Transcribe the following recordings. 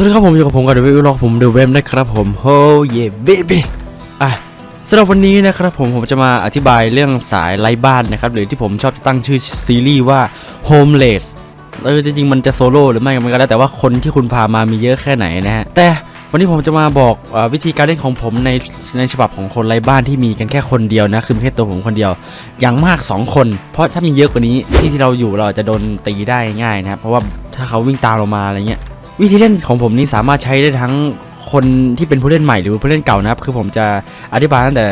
วัสดีครับผมอยู่กับผมกับเดวิลล็อกผมเดวิลนะครับผมโฮเย่เบบี้อะสำหรับวันนี้นะครับผมผมจะมาอธิบายเรื่องสายไร้บ้านนะครับหรือที่ผมชอบตั้งชื่อซีรีส์ว่า Homeless เออจริงๆมันจะโซโล่หรือไม่มันก็แล้วแต่ว่าคนที่คุณพามามีเยอะแค่ไหนนะฮะแต่วันนี้ผมจะมาบอกอวิธีการเล่นของผมในในฉบับของคนไร้บ้านที่มีกันแค่คนเดียวนะคือแค่ตัวผมคนเดียว อย่างมาก 2 คน เพราะถ้ามีเยอะกว่านี้ที่ที่เราอยู่เราจจะโดนตีได้ง่ายนะครับเพราะว่าถ้าเขาวิ่งตามเรามาอะไรเงี้ย วิธีเล่นของผมนี่สามารถใช้ได้ทั้งคนที่เป็นผู้เล่นใหม่หรือผู้เล่นเก่านะครับ คือผมจะอธิบายตั้งแต่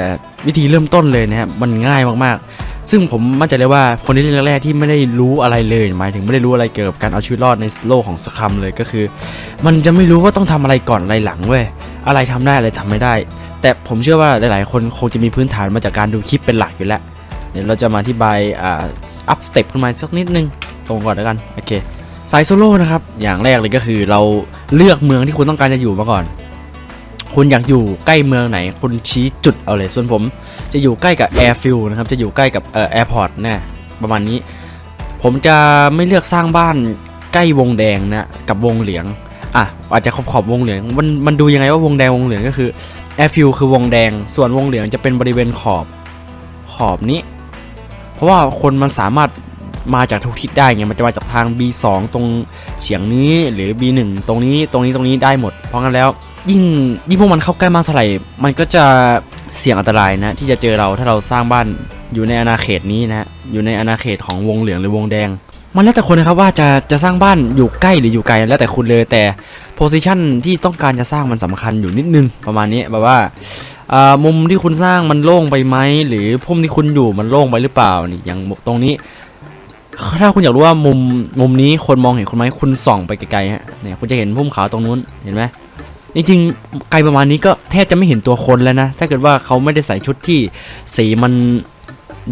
วิธีเริ่มต้นเลยนะครับมันง่ายมากๆ ซึ่งผมมั่นใจเลยว่าคนที่เล่นแรกๆที่ไม่ได้รู้อะไรเลยหมายถึงไม่ได้รู้อะไรเกี่ยวกับการเอาชีวิตรอดในโลกของสครัมเลยก็คือ มันจะไม่รู้ว่าต้องทำอะไรก่อนอะไรหลังเว้ยอะไรทำได้อะไรทำไม่ได้ แต่ผมเชื่อว่าหลายๆ คนคงจะมีพื้นฐานมาจากการดูคลิปเป็นหลักอยู่แล้วเดี๋ยวเราจะมาอธิบายอ่าอัพสเต็ปขึ้นมาสักนิดนึงตรงก่อนแล้วกันโอเค สายโซโล่นะครับ อย่างแรกเลยก็คือเราเลือกเมืองที่คุณต้องการจะอยู่มาก่อน คุณอยากอยู่ใกล้เมืองไหน คุณชี้จุดเอาเลย ส่วนผมจะอยู่ใกล้กับแอร์ฟิลนะครับ จะอยู่ใกล้กับเอ่อแอร์พอร์ตแน่ประมาณนี้ ผมจะไม่เลือกสร้างบ้านใกล้วงแดงนะกับวงเหลือง อะอาจจะขอบขอบวงเหลือง มันมันดูยังไงว่าวงแดงวงเหลืองก็คือแอร์ฟิลคือวงแดง ส่วนวงเหลืองจะเป็นบริเวณขอบขอบนี้ เพราะว่าคนมันสามารถ มาจากทุกทิศได้ไงมันจะมาจากทาง B2 ตรงเฉียงนี้หรือ B1 ตรงนี้ตรงนี้ตรงนี้ได้หมด เพราะงั้นแล้ว ยิ่งยิ่งพวกมันเข้าใกล้มากเท่าไหร่มันก็จะเสี่ยงอันตรายนะที่จะเจอเราถ้าเราสร้างบ้านอยู่ในอาณาเขตนี้นะอยู่ในอาณาเขตของวงเหลืองหรือวงแดง มันแล้วแต่คนนะครับว่าจะจะสร้างบ้านอยู่ใกล้หรืออยู่ไกลแล้วแต่คุณเลยแต่โพซิชันที่ต้องการจะสร้างมันสำคัญอยู่นิดนึงประมาณนี้แบบว่ามุมที่คุณสร้างมันโล่งไปไหมหรือพุ่มที่คุณอยู่มันโล่งไปหรือเปล่านี่อย่างตรงนี้ ถ้าคุณอยากรู้ว่ามุมมุมนี้คนมองเห็นคุณไหมคุณส่องไปไกลๆฮะเนี่ยคุณจะเห็นพุ่มขาวตรงนู้นเห็นไหมจริงๆไกลประมาณนี้ก็แทบจะไม่เห็นตัวคนแล้วนะ ถ้าเกิดว่าเขาไม่ได้ใส่ชุดที่สีมัน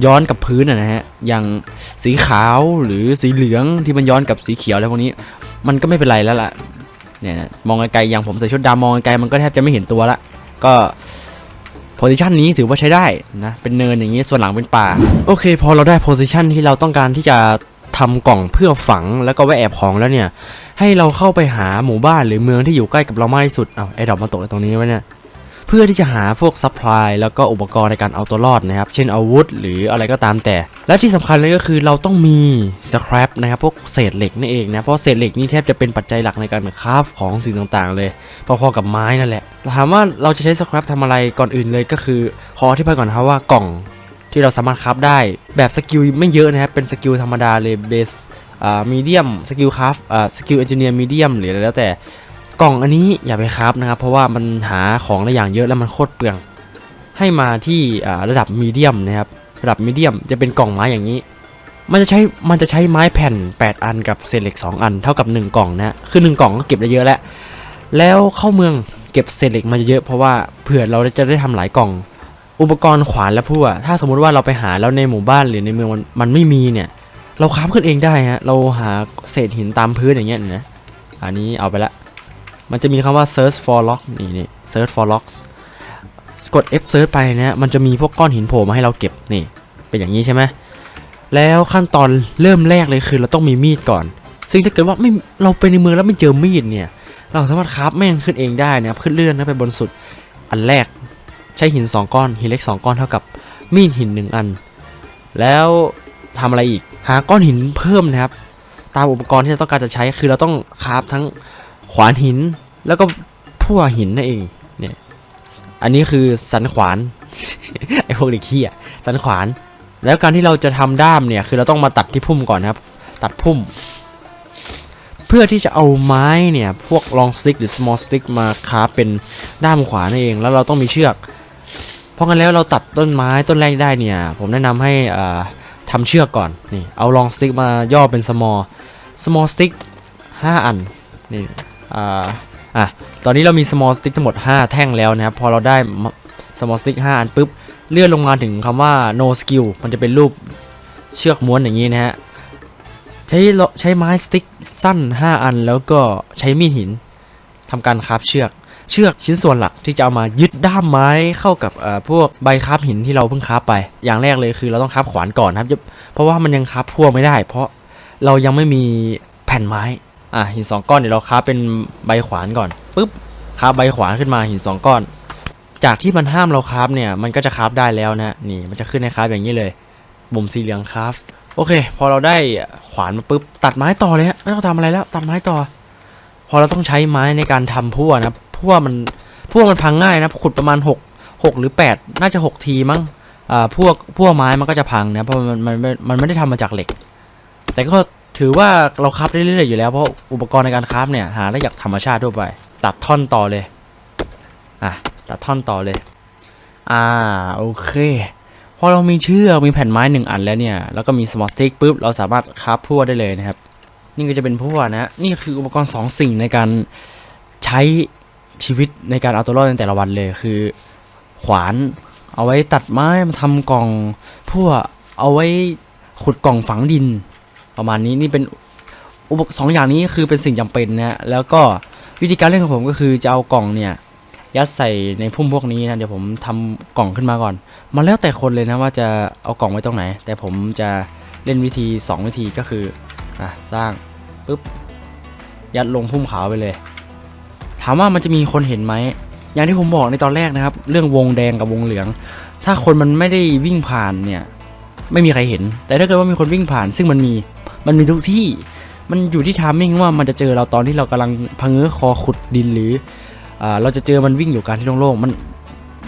ย้อนกับพื้นอะนะฮะ อย่างสีขาวหรือสีเหลืองที่มันย้อนกับสีเขียวอะไรพวกนี้ มันก็ไม่เป็นไรแล้วล่ะ เนี่ยมองไกลๆอย่างผมใส่ชุดดำมองไกลๆมันก็แทบจะไม่เห็นตัวละ ก็ โพซิชันนี้ถือว่าใช้ได้นะ เป็นเนินอย่างนี้ส่วนหลังเป็นป่า โอเค พอเราได้โพซิชันที่เราต้องการที่จะทำกล่องเพื่อฝังแล้วก็ไว้แอบของแล้วเนี่ย ให้เราเข้าไปหาหมู่บ้านหรือเมืองที่อยู่ใกล้กับเรามากที่สุดเอาไอ้ดอกมาตกตรงนี้ไว้เนี่ย เพื่อที่จะหาพวกซัพพลายแล้วก็อุปกรณ์ในการเอาตัวรอดนะครับ เช่นอาวุธ หรืออะไรก็ตามแต่ และที่สำคัญเลยก็คือเราต้องมีสครับนะครับพวกเศษเหล็กนี่เองนะเพราะเศษเหล็กนี่แทบจะเป็นปัจจัยหลักในการคราฟของสิ่งต่างๆ เลยพอๆกับไม้นั่นแหละถามว่าเราจะใช้สครับทำอะไรก่อนอื่นเลยก็คือขออธิบายก่อนนะครับว่ากล่องที่เราสามารถคราฟได้แบบสกิลไม่เยอะนะครับเป็นสกิลธรรมดาเลยเบสอ่ามีเดียมสกิลคราฟอ่าสกิลเอนจิเนียร์มีเดียมหรืออะไรแล้วแต่ กล่องอันนี้อย่าไปคราฟนะครับ เพราะว่ามันหาของได้อย่างเยอะแล้วมันโคตรเปลือง ให้มาที่ระดับมีเดียมนะครับ ระดับมีเดียมจะเป็นกล่องไม้อย่างนี้ มันจะใช้ มันจะใช้ไม้แผ่น 8 อันกับเศษเหล็ก 2 อันเท่ากับ 1 กล่องนะ คือ 1 กล่องก็เก็บได้เยอะแล้ว แล้วเข้าเมืองเก็บเศษเหล็กมาเยอะเพราะว่าเผื่อเราจะได้ทำหลายกล่อง อุปกรณ์ขวานและพั่วถ้าสมมุติว่าเราไปหาแล้วในหมู่บ้านหรือในเมืองมันมันไม่มีเนี่ย เราคราฟขึ้นเองได้ฮะ เราหาเศษหินตามพื้นอย่างเงี้ยนะ อันนี้เอาไปละ มันจะมีคำว่า search for lock นี่นี่ search for locks กด F search ไปเนี่ยมันจะมีพวกก้อนหินโผล่มาให้เราเก็บนี่ เป็นอย่างนี้ใช่ไหมแล้วขั้นตอนเริ่มแรกเลยคือเราต้องมีมีดก่อน ซึ่งถ้าเกิดว่าไม่เราไปในเมืองแล้วไม่เจอมีดเนี่ย เราสามารถคราฟแม่งขึ้นเองได้นะครับขึ้นเลื่อนนะไปบนสุดอันแรกใช้หิน 2 ก้อน หินเล็ก 2 ก้อนเท่ากับมีดหิน 1 อัน แล้วทำอะไรอีกหาก้อนหินเพิ่มนะครับ ตามอุปกรณ์ที่เราต้องการจะใช้คือเราต้องคราฟทั้ง ขวานหินแล้วก็พั่วหินนั่นเองเนี่ยอันนี้คือสันขวานไอพวกเด็กขี้อะสันขวาน แล้วการที่เราจะทำด้ามเนี่ยคือเราต้องมาตัดที่พุ่มก่อนนะครับ ตัดพุ่ม เพื่อที่จะเอาไม้เนี่ยพวก long stick หรือ small stick มาคาเป็นด้ามขวานนั่นเอง แล้วเราต้องมีเชือก เพราะงั้นแล้วเราตัดต้นไม้ต้นแรกได้เนี่ยผมแนะนำให้อ่าทำเชือกก่อนนี่เอา long stick มาย่อเป็น small small stick 5 อันนี่ อ่าอะตอนนี้เรามี small stick ทั้งหมด 5 แท่งแล้วนะครับ พอเราได้ small stick 5 อันปุ๊บ เลื่อนลงมาถึงคำว่า no skill มันจะเป็นรูปเชือกม้วนอย่างนี้นะฮะ ใช้ใช้ไม้สติ๊กสั้น 5 อัน แล้วก็ใช้มีดหินทำการคราฟเชือก เชือกชิ้นส่วนหลักที่จะเอามายึดด้ามไม้เข้ากับเอ่อพวกใบคราฟหินที่เราเพิ่งคราฟไป อย่างแรกเลยคือเราต้องคราฟขวานก่อนนะครับ เพราะว่ามันยังคราฟพั่วไม่ได้ เพราะเรายังไม่มีแผ่นไม้ อะหินสองก้อนเดี๋ยวเราค้าเป็นใบขวานก่อนปุ๊บค้าใบขวานขึ้นมาหินสองก้อน จากที่มันห้ามเราคาฟเนี่ยมันก็จะคาฟได้แล้วนะนี่มันจะขึ้นในคาฟอย่างนี้เลยบุ่มสีเหลืองคาฟโอเค พอเราได้ขวานมาปุ๊บตัดไม้ต่อเลยฮะไม่ต้องทำอะไรแล้วตัดไม้ต่อ พอเราต้องใช้ไม้ในการทำพั่วนะพั่วมันพั่วมันพังง่ายนะขุดประมาณ 6 6 หรือ 8 น่าจะ 6 ทีมั้งอ่าพวกพวกไม้มันก็จะพังนะเพราะมันมันมันมันไม่ได้ทำมาจากเหล็ก แต่ก็ ถือว่าเราคราฟได้เรื่อยๆอยู่แล้วเพราะอุปกรณ์ในการคราฟเนี่ยหาได้จากธรรมชาติทั่วไป ตัดท่อนต่อเลยอะตัดท่อนต่อเลย อ่าโอเคพอเรามีเชือกมีแผ่นไม้หนึ่งอันแล้วเนี่ยแล้วก็มีสมอลสติ๊กปุ๊บเราสามารถคราฟพั่วได้เลยนะครับ นี่ก็จะเป็นพั่วนะนี่คืออุปกรณ์สองสิ่งในการใช้ชีวิตในการเอาตัวรอดในแต่ละวันเลยคือ ขวานเอาไว้ตัดไม้มาทำกล่องพั่วเอาไว้ขุดกล่องฝังดิน ประมาณนี้นี่เป็นอุปกรณ์สองอย่างนี้คือเป็นสิ่งจำเป็นนะแล้วก็วิธีการเล่นของผมก็คือจะเอากล่องเนี่ยยัดใส่ในพุ่มพวกนี้นะเดี๋ยวผมทำกล่องขึ้นมาก่อน มันแล้วแต่คนเลยนะว่าจะเอากล่องไว้ตรงไหน แต่ผมจะเล่นวิธี 2 วิธีก็คืออะสร้างปุ๊บยัดลงพุ่มขาวไปเลย ถามว่ามันจะมีคนเห็นไหมอย่างที่ผมบอกในตอนแรกนะครับ เรื่องวงแดงกับวงเหลือง ถ้าคนมันไม่ได้วิ่งผ่านเนี่ยไม่มีใครเห็น แต่ถ้าเกิดว่ามีคนวิ่งผ่าน ซึ่งมันมี มันมีทุกที่ มันอยู่ที่ทามมิ่งว่ามันจะเจอเราตอนที่เรากำลังพังเงื้อคอขุดดินหรืออเราจะเจอมันวิ่งอยู่กลารที่โล่งๆมัน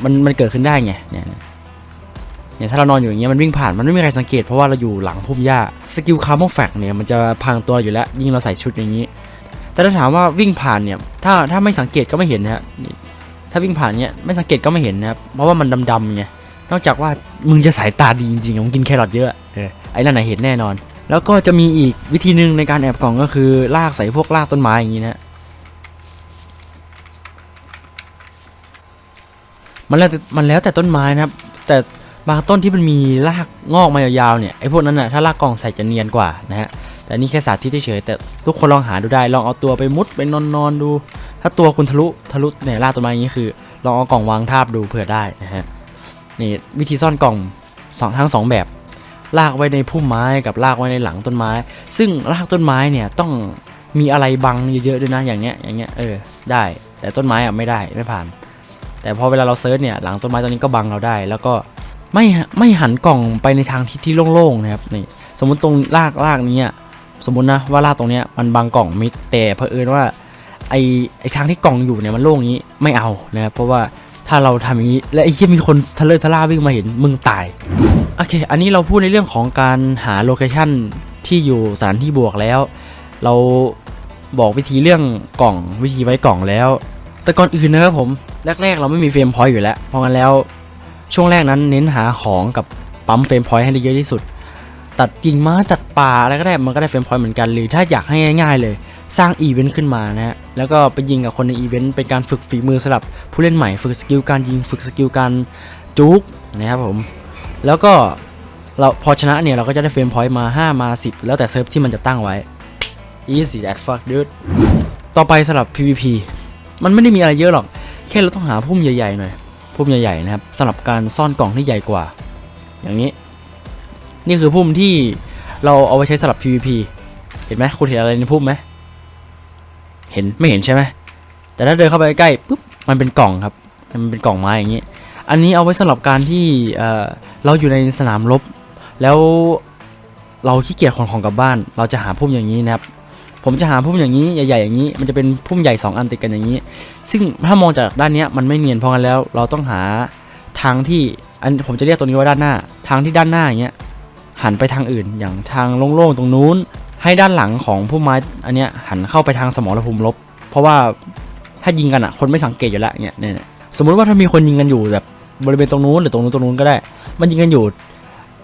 มันมันเกิดขึ้นได้ไงเนี่ยเนี่ยถ้าเรานอนอยู่อย่างเงี้ยมันวิ่งผ่านมันไม่มีใครสังเกตเพราะว่าเราอยู่หลังพุ่มหญ้าสกิลคาร์โมแฟกเนี่ยมันจะพังตัวอยู่แล้วยิ่งเราใส่ชุดอย่างนี้ แต่ถ้าถามว่าวิ่งผ่านเนี่ยถ้าถ้าไม่สังเกตก็ไม่เห็นนะฮะถ้าวิ่งผ่านเนี่ยไม่สังเกตก็ไม่เห็นนะครับเพราะว่ามันดำๆไงนอกจากว่ามึงจะสายตาดีจริงๆมึงกินแครอทเยอะเออไอ้นั่นน่ะเห็นแน่นอน แล้วก็จะมีอีกวิธีหนึ่งในการแอบกล่องก็คือลากใส่พวกลากต้นไม้อย่างนี้นะมันแล้วแต่มันแล้วแต่ต้นไม้นะครับ แต่บางต้นที่มันมีรากงอกมายาวๆเนี่ยไอ้พวกนั้นน่ะถ้ารากกล่องใส่จะเนียนกว่านะฮะแต่นี่แค่สาธิตเฉยแต่ทุกคนลองหาดูได้ ลองเอาตัวไปมุดไปนอนๆดู ถ้าตัวคุณทะลุทะลุเนี่ยรากต้นไม้อย่างนี้คือ ลองเอากล่องวางทาบดูเผื่อได้นะฮะนี่วิธีซ่อนกล่องสองทั้งสองแบบ ลากไว้ในพุ่มไม้กับลากไว้ในหลังต้นไม้ ซึ่งรากต้นไม้เนี่ยต้องมีอะไรบังเยอะๆด้วยนะอย่างเงี้ยอย่างเงี้ยเออได้ แต่ต้นไม้อะไม่ได้ไม่ผ่าน แต่พอเวลาเราเซิร์ชเนี่ยหลังต้นไม้ตัวนี้ก็บังเราได้ แล้วก็ไม่ไม่หันกล่องไปในทางทิศที่โล่งๆนะครับนี่สมมติตรงลากลากนี้สมมตินะว่าลากตรงเนี้ยมันบังกล่องมิดแต่เผอิญว่าไอไอทางที่กล่องอยู่เนี่ยมันโล่งงนี้ไม่เอานะครับเพราะว่าถ้าเราทำอย่างนี้และไอ้ที่มีคนทะเลทะล่าวิ่งมาเห็นมึงตาย โอเค อันนี้เราพูดในเรื่องของการหาโลเคชันที่อยู่สถานที่บวกแล้ว เราบอกวิธีเรื่องกล่องวิธีไว้กล่องแล้ว แต่ก่อนอื่นนะครับผม แรก ๆ เราไม่มีเฟรมพอยต์อยู่แล้ว เพราะงั้นแล้วช่วงแรกนั้นเน้นหาของกับปั๊มเฟรมพอยต์ให้ได้เยอะที่สุด ตัดกิ่งไม้ตัดป่าอะไรก็ได้มันก็ได้เฟรมพอยต์เหมือนกันหรือถ้าอยากให้ง่าย ๆ เลย สร้างอีเวนต์ขึ้นมานะฮะแล้วก็ไปยิงกับคนในอีเวนต์เป็นการฝึกฝีมือสำหรับผู้เล่นใหม่ฝึกสกิลการยิงฝึกสกิลการจุกนะครับผม แล้วก็เราพอชนะเนี่ย เราก็จะได้เฟรมพอยต์มา 5 มา 10 แล้วแต่เซิร์ฟที่มันจะตั้งไว้ easy that fuck dude ต่อไปสำหรับ PVP มันไม่ได้มีอะไรเยอะหรอก แค่เราต้องหาพุ่มใหญ่ๆหน่อย พุ่มใหญ่ๆนะครับสำหรับการซ่อนกล่องที่ใหญ่กว่า อย่างนี้ นี่คือพุ่มที่เราเอาไว้ใช้สำหรับ PVP เห็นไหมคุณเห็นอะไรในพุ่มไหม เห็นไม่เห็นใช่ไหม แต่ถ้าเดินเข้าไปใกล้ปุ๊บ มันเป็นกล่องครับ มันเป็นกล่องไม้อย่างนี้ อันนี้เอาไว้สำหรับการที่เราอยู่ในสนามรบ แล้วเราขี้เกียจขนของกลับบ้าน เราจะหาพุ่มอย่างนี้นะครับ ผมจะหาพุ่มอย่างนี้ใหญ่ๆอย่างนี้ มันจะเป็นพุ่มใหญ่ 2 อันติดกันอย่างนี้ ซึ่งถ้ามองจากด้านเนี้ยมันไม่เนียนพราะงั้นแล้ว เราต้องหาทางที่อันผมจะเรียกตัวนี้ว่าด้านหน้า ทางที่ด้านหน้าอย่างเงี้ยหันไปทางอื่นอย่างทางโล่งๆตรงนู้น ให้ด้านหลังของพุ่มไม้อันเนี้ยหันเข้าไปทางสมรภูมิรบเพราะว่าถ้ายิงกันอะคนไม่สังเกตอยู่แล้วเนี่ยเนี่ยเนี่ยสมมุติว่าถ้ามีคนยิงกันอยู่แบบ บริเวณตรงนู้นหรือตรงนู้นตรงนู้นก็ได้ มันยิงกันอยู่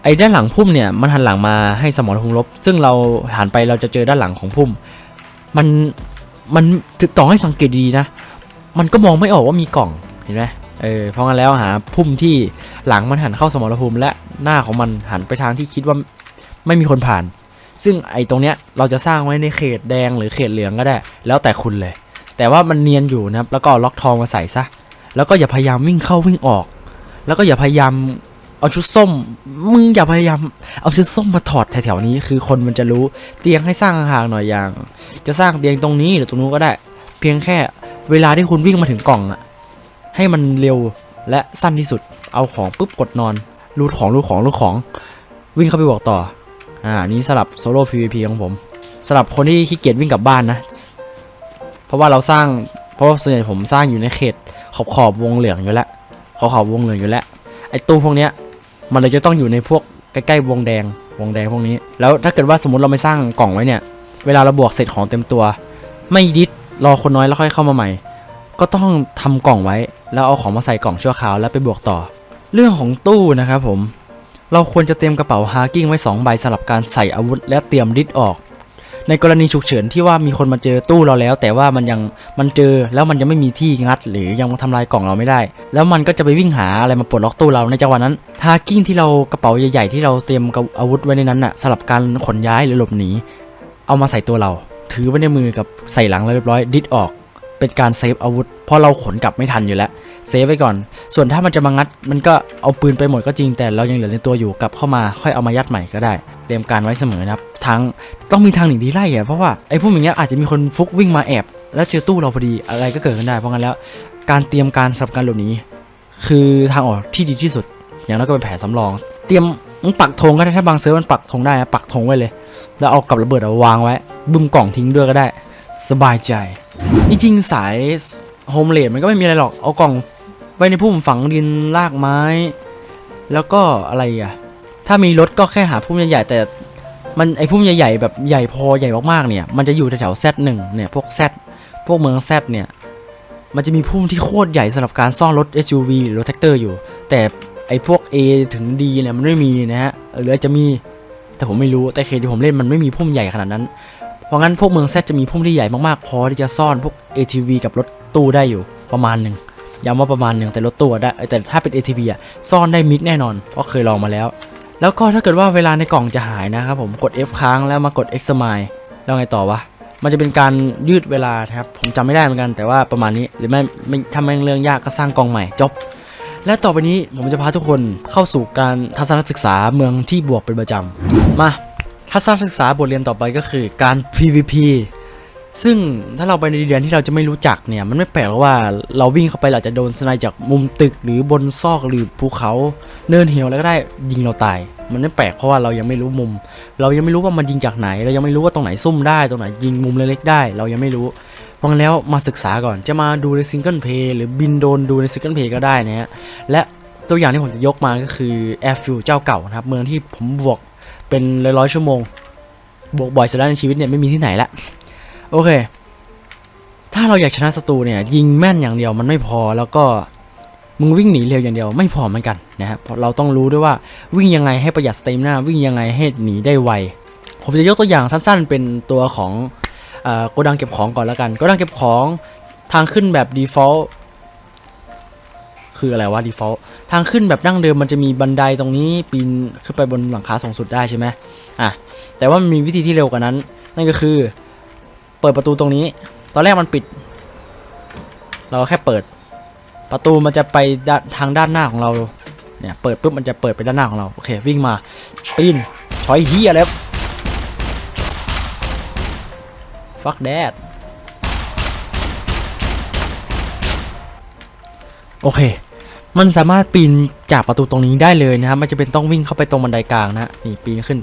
ไอ้ด้านหลังพุ่มเนี่ยมันหันหลังมาให้สมรภูมิรบ ซึ่งเราหันไปเราจะเจอด้านหลังของพุ่ม มันมันต่อให้สังเกตดีๆนะ มันก็มองไม่ออกว่ามีกล่องเห็นไหมเออเพราะงั้นแล้วหาพุ่มที่หลังมันหันเข้าสมรภูมิและหน้าของมันหันไปทางที่คิดว่าไม่มีคนผ่าน ซึ่งไอ้ตรงเนี้ยเราจะสร้างไว้ในเขตแดงหรือเขตเหลืองก็ได้ แล้วแต่คุณเลย แต่ว่ามันเนียนอยู่นะครับแล้วก็ล็อกทองมาใส่ซะแล้วก็อย่าพยายามวิ่งเข้าวิ่งออก แล้วก็อย่าพยายามเอาชุดส้ม มึงอย่าพยายามเอาชุดส้มมาถอดแถวๆนี้คือคนมันจะรู้เตียงให้สร้างห่างๆหน่อยอย่าง จะสร้างเตียงตรงนี้หรือตรงนู้นก็ได้ เพียงแค่เวลาที่คุณวิ่งมาถึงกล่องอะให้มันเร็วและสั้นที่สุด เอาของปุ๊บกดนอนรูดของรูดของรูดของ วิ่งเข้าไปบอกต่อ อ่านี่สลับโซโล่ PVP ของผมสำหรับคนที่ขี้เกียจวิ่งกลับบ้านนะ เพราะว่าเราสร้างเพราะส่วนใหญ่ผมสร้างอยู่ในเขตขอบขอบวงเหลืองอยู่แล้ว เขอบขอบวงเหลืองอยู่แล้วไอ้ตู้พวกเนี้ยมันเลยจะต้องอยู่ในพวกใกล้ๆวงแดง วงแดงพวกนี้ แล้วถ้าเกิดว่าสมมติเราไม่สร้างกล่องไว้เนี่ย เวลาเราบวกเสร็จของเต็มตัว ไม่ดิดรอคนน้อยแล้วค่อยเข้ามาใหม่ ก็ต้องทำกล่องไว้ แล้วเอาของมาใส่กล่องชั่วคราวแล้วไปบวกต่อ เรื่องของตู้นะครับผม เราควรจะเตรียมกระเป๋าฮาร์กิ้งไว้2ใบสำหรับการใส่อาวุธ และเตรียมดิดออก ในกรณีฉุกเฉินที่ว่ามีคนมาเจอตู้เราแล้ว แต่ว่ามันยังมันเจอแล้วมันยังไม่มีที่งัด หรือยังทำลายกล่องเราไม่ได้ แล้วมันก็จะไปวิ่งหาอะไรมาปลดล็อกตู้เราในจังหวะนั้นทาร์กิ้งที่เรากระเป๋าใหญ่ๆที่เราเตรียมกับอาวุธไว้ในนั้นน่ะสำหรับการขนย้ายหรือหลบหนีเอามาใส่ตัวเรา ถือไว้ในมือกับใส่หลังแล้วเรียบร้อยดิดออก เป็นการเซฟอาวุธ เพราะเราขนกลับไม่ทันอยู่แล้ว เซฟไว้ก่อน ส่วนถ้ามันจะมางัด มันก็เอาปืนไปหมดก็จริง แต่เรายังเหลือในตัวอยู่กลับเข้ามา ค่อยเอามายัดใหม่ก็ได้ เตรียมการไว้เสมอนะครับ ทั้งต้องมีทางหนีที่ไล่อะเพราะว่าไอ้พวกอย่างเงี้ยอาจจะมีคนฟุกวิ่งมาแอบ แล้วเจอตู้เราพอดี อะไรก็เกิดขึ้นได้ เพราะงั้นแล้ว การเตรียมการสำหรับการหลบหนีคือทางออกที่ดีที่สุด อย่างนั้นก็เป็นแผนสำรอง เตรียมมึงปักธงก็ได้ถ้าบางเซิร์ฟมันปักธงได้นะปักธงไว้เลย แล้วเอากับระเบิดเอาวางไว้บึ้มกล่องทิ้งด้วยก็ได้ สบายใจ จริงๆสายโฮมเลดมันก็ไม่มีอะไรหรอก เอากล่องไว้ในพุ่มฝังดินรากไม้ แล้วก็อะไรอะ ถ้ามีรถก็แค่หาพุ่มใหญ่ๆแต่มันไอพุ่มใหญ่ๆแบบใหญ่พอใหญ่มากๆเนี่ย มันจะอยู่แถวๆ Z1 เนี่ยพวก Z พวกเมือง Z เนี่ย มันจะมีพุ่มที่โคตรใหญ่สำหรับการซ่อนรถ SUV หรือรถแท็กเตอร์อยู่ แต่ไอพวก A ถึง D เนี่ยมันไม่มีนะฮะหรือจะมีแต่ผมไม่รู้แต่เคที่ผมเล่นมันไม่มีพุ่มใหญ่ขนาดนั้น ราะงั้นพวกเมืองแซจะมีพุ่มที่ใหญ่มากๆ พอที่จะซ่อนพวก ATV กับรถตู้ได้อยู่ประมาณหนึ่งย้ำว่าประมาณหนึ่งแต่รถตู้อะได้แต่ถ้าเป็น ATV อะซ่อนได้มิดแน่นอนเพราะเคยลองมาแล้ว แล้วก็ถ้าเกิดว่าเวลาในกล่องจะหายนะครับผมกด F ค้างแล้วมากด X smile แล้วไงต่อวะมันจะเป็นการยืดเวลาครับผมจำไม่ได้เหมือนกันแต่ว่าประมาณนี้หรือไม่ไม่ถ้าไม่เรื่องยากก็สร้างกล่องใหม่จบ และต่อไปนี้ผมจะพาทุกคนเข้าสู่การทัศนศึกษาเมืองที่บวกเป็นประจำมา ทัศนศึกษาบทเรียนต่อไปก็คือการ PVP ซึ่งถ้าเราไปในดินแดนที่เราจะไม่รู้จักเนี่ยมันไม่แปลกหรอกว่าเราวิ่งเข้าไปเราจะโดนสไนจากมุมตึกหรือบนซอกหรือภูเขาเนินเหวแล้วก็ได้ยิงเราตาย มันไม่แปลกเพราะว่าเรายังไม่รู้มุม เรายังไม่รู้ว่ามันยิงจากไหน เรายังไม่รู้ว่าตรงไหนซุ่มได้ตรงไหนยิงมุมเล็กๆได้ เรายังไม่รู้เพราะงั้นแล้วมาศึกษาก่อนจะมาดูในซิงเกิลเพย์หรือบินโดนดูในซิงเกิลเพย์ก็ได้นะฮะและตัวอย่างที่ผมจะยกมาก็คือ Airfield เจ้าเก่านะครับเมืองที่ผมบวก เป็นร้อยๆชั่วโมง บวกบ่อยสุดแล้วในชีวิตเนี่ยไม่มีที่ไหนละโอเค ถ้าเราอยากชนะศัตรูเนี่ย ยิงแม่นอย่างเดียวมันไม่พอแล้วก็มึงวิ่งหนีเร็วอย่างเดียวไม่พอเหมือนกันนะครับเราต้องรู้ด้วยว่าวิ่งยังไงให้ประหยัดสเตม i นาวิ่งยังไงให้หนีได้ไวผมจะยกตัวอย่างสั้นๆ เป็นตัวของโกดังเก็บของก่อนแล้วกันโกดังเก็บของทางขึ้นแบบ default คืออะไรวะ default ทางขึ้นแบบดั้งเดิมมันจะมีบันไดตรงนี้ปีนขึ้นไปบนหลังคาสูงสุดได้ใช่ไหมอะแต่ว่ามันมีวิธีที่เร็วกว่านั้น นั่นก็คือ เปิดประตูตรงนี้ ตอนแรกมันปิด เราก็แค่เปิด ประตูมันจะไปาทางด้านหน้าของเราเนี่ยเปิดปุ๊บมันจะเปิดไปด้านหน้าของเราโอเควิ่งมาปีนถอยเฮียแล้ว fuck that โอเค มันสามารถปีนจากประตูตรงนี้ได้เลยนะครับมันจะเป็นต้องวิ่งเข้าไปตรงบันไดกลางนะนี่ปีนขึ้น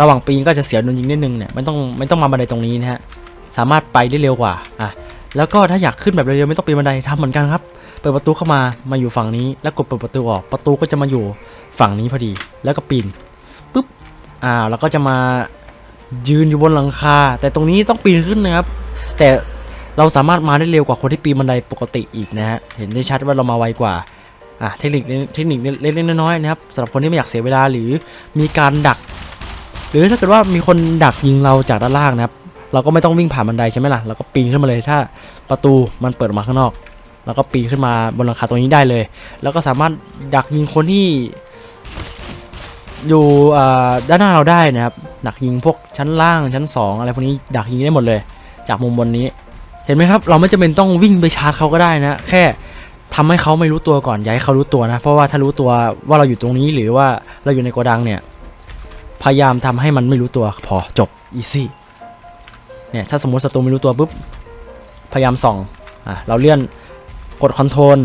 ระหว่างปีนก็จะเสียโดนยิงนิดนึงเนี่ยไม่ต้องไม่ต้องมาบันไดตรงนี้นะฮะสามารถไปได้เร็วกว่าอะแล้วก็ถ้าอยากขึ้นแบบเร็วๆไม่ต้องปีนบันไดทำเหมือนกันครับเปิดประตูเข้ามามาอยู่ฝั่งนี้ แล้วกดเปิดประตูออก ประตูก็จะมาอยู่ฝั่งนี้พอดี แล้วก็ปีนปุ๊บอ่าแล้วก็จะมายืนอยู่บนหลังคา แต่ตรงนี้ต้องปีนขึ้นนะครับ แต่เราสามารถมาได้เร็วกว่าคนที่ปีนบันไดปกติอีกนะฮะเห็นได้ชัดว่าเรามาไวกว่า อะเทคนิคเทคนิคเล็กๆน้อยๆนะครับสำหรับคนที่ไม่อยากเสียเวลาหรือมีการดัก หรือถ้าเกิดว่ามีคนดักยิงเราจากด้านล่างนะครับ เราก็ไม่ต้องวิ่งผ่านบันไดใช่ไหมล่ะเราก็ปีนขึ้นมาเลยถ้าประตูมันเปิดออกมาข้างนอกเราก็ปีนขึ้นมาบนหลังคาตรงนี้ได้เลย แล้วก็สามารถดักยิงคนที่อยู่ด้านหน้าเราได้นะครับดักยิงพวกชั้นล่างชั้น 2 อะไรพวกนี้ดักยิงได้หมดเลย จากมุมบนนี้ เห็นไหมครับ เราไม่จำเป็นต้องวิ่งไปชาร์จเขาก็ได้นะ แค่ ททำให้เขาไม่รู้ตัวก่อนอย่าให้เขารู้ตัวนะ เพราะว่าถ้ารู้ตัวว่าเราอยู่ตรงนี้หรือว่าเราอยู่ในโกดังเนี่ย พยายามทำให้มันไม่รู้ตัวพอจบอีซี่เนี่ยถ้าสมมติศัตรูไม่รู้ตัวปุ๊บพยายามส่องอะเราเลื่อนกดคอนโทรล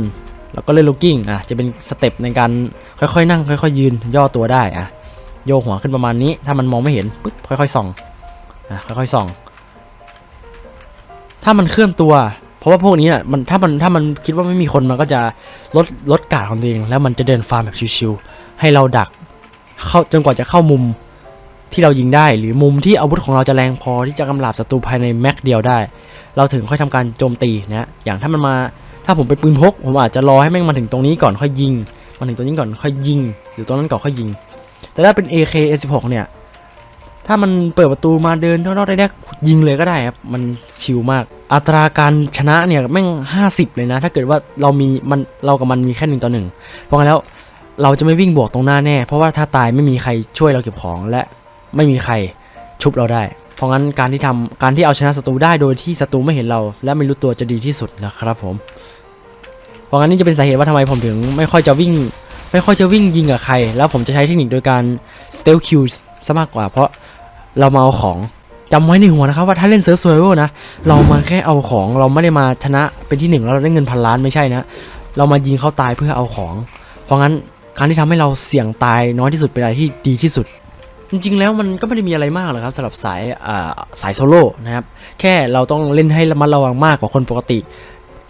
แล้วก็เลื่อนลูกกิ้งอะจะเป็นสเต็ปในการค่อยๆนั่งค่อยๆยืนย่อตัวได้อะโยกหัวขึ้นประมาณนี้ ถ้ามันมองไม่เห็นปุ๊บค่อยๆส่องอะค่อยๆส่อง ถ้ามันเคลื่อนตัว เพราะว่าพวกนี้อะมันถ้ามันถ้ามันคิดว่าไม่มีคนมันก็จะลดลดการดของตัวเองแล้วมันจะเดินฟาร์มแบบชิวๆให้เราดักเข้าจนกว่าจะเข้ามุมที่เรายิงได้ หรือมุมที่อาวุธของเราจะแรงพอที่จะกำราบศัตรูภายในแม็กเดียวได้ เราถึงค่อยทำการโจมตีนะฮะอย่างถ้ามันมาถ้าผมเป็นปืนพกผมอาจจะรอให้แม่งมาถึงตรงนี้ก่อนค่อยยิงมาถึงตรงนี้ก่อนค่อยยิง หรือตรงนั้นก่อนค่อยยิง แต่ถ้าเป็น AK A16 เนี่ยถ้ามันเปิดประตูมาเดินนอกๆได้แรกยิงเลยก็ได้ครับมันชิลมาก อัตราการชนะเนี่ยแม่ง50เลยนะ ถ้าเกิดว่าเรามีมันเรากับมันมีแค่หนึ่งต่อหนึ่งเพราะงั้นแล้วเราจะไม่วิ่งบวกตรงหน้าแน่ เพราะว่าถ้าตายไม่มีใครช่วยเราเก็บของและไม่มีใครชุบเราได้ เพราะงั้นการที่ทำการที่เอาชนะศัตรูได้โดยที่ศัตรูไม่เห็นเรา และไม่รู้ตัวจะดีที่สุดนะครับผม เพราะงั้นนี่จะเป็นสาเหตุว่าทำไมผมถึง ไม่ค่อยจะวิ่ง ไม่ค่อยจะวิ่งยิงกับใคร แล้วผมจะใช้เทคนิคโดยการ stealth kill ซะมากกว่า เพราะเรามาเอาของ จำไว้ในหัวนะครับว่าถ้าเล่นเซิร์ฟ s u r v i v a l นะ เรามาแค่เอาของเราไม่ได้มาชนะเป็นที่หนึ่งแล้วเราได้เงินพันล้านไม่ใช่นะ เรามายิงเขาตายเพื่อเอาของ เพราะงั้นการที่ทำให้เราเสี่ยงตายน้อยที่สุดเป็นอะไรที่ดีที่สุด จริงๆแล้วมันก็ไม่ได้มีอะไรมากหรอกครับสำหรับสายสายโซโล่นะครับแค่เราต้องเล่นให้ระมัดระวังมากกว่าคนปกติ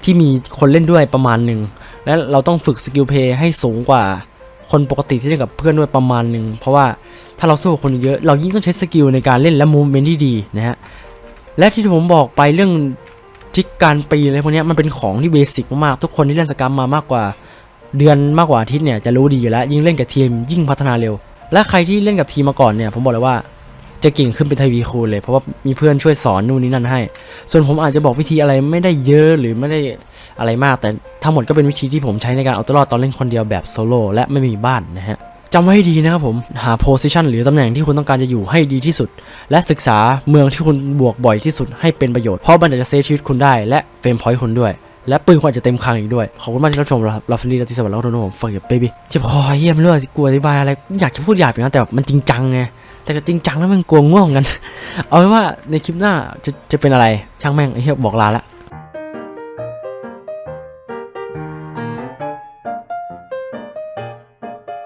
ที่มีคนเล่นด้วยประมาณหนึ่งและเราต้องฝึกสกิลเพย์ให้สูงกว่า คนปกติที่เล่นกับเพื่อนด้วยประมาณหนึ่งเพราะว่าถ้าเราสู้กับคนเยอะ เรายิ่งต้องใช้สกิลในการเล่นและมูเมนที่ดีนะฮะและที่ผมบอกไปเรื่องทิกการปีอะไรพวกนี้มันเป็นของที่เบสิกมากๆทุกคนที่เล่นสกรรมมามากกว่าเดือนมากกว่าอาทิตย์เนี่ยจะรู้ดีอยู่แล้วยิ่งเล่นกับทีมยิ่งพัฒนาเร็ว และใครที่เล่นกับทีมมาก่อนเนี่ยผมบอกเลยว่า จะเก่งขึ้นเป็นทวีคูณเลย เพราะว่ามีเพื่อนช่วยสอนนู่นนี่นั่นให้ ส่วนผมอาจจะบอกวิธีอะไรไม่ได้เยอะหรือไม่ได้อะไรมาก แต่ทั้งหมดก็เป็นวิธีที่ผมใช้ในการเอาตัวรอดตอนเล่นคนเดียวแบบโซโล่และไม่มีบ้านนะฮะจำไว้ให้ดีนะครับผมหาโพสิชันหรือตำแหน่งที่คุณต้องการจะอยู่ให้ดีที่สุด และศึกษาเมืองที่คุณบวกบ่อยที่สุดให้เป็นประโยชน์เพราะมันจะเซฟชีวิตคุณได้และเฟรมพอยต์คุณด้วย และปืนคุณอาจจะเต็มคลังอีกด้วย ขอบคุณมากที่รับชมเราเราฟรีละที่สวัสดีแล้วทุกคนผมฟังอยู่เบบี้เจ็บคอเยี่ยมเรื่องกลัวอธิบายอะไรอยากจะพูดหยาบอย่างนั้นแต่แบบมันจริงจังไง แต่ก็จริงจังแล้วมันกลัวง่วงกัน เอาไว้ว่าในคลิปหน้าจะจะเป็นอะไรช่างแม่งไอ้เหี้ยบอกลาละ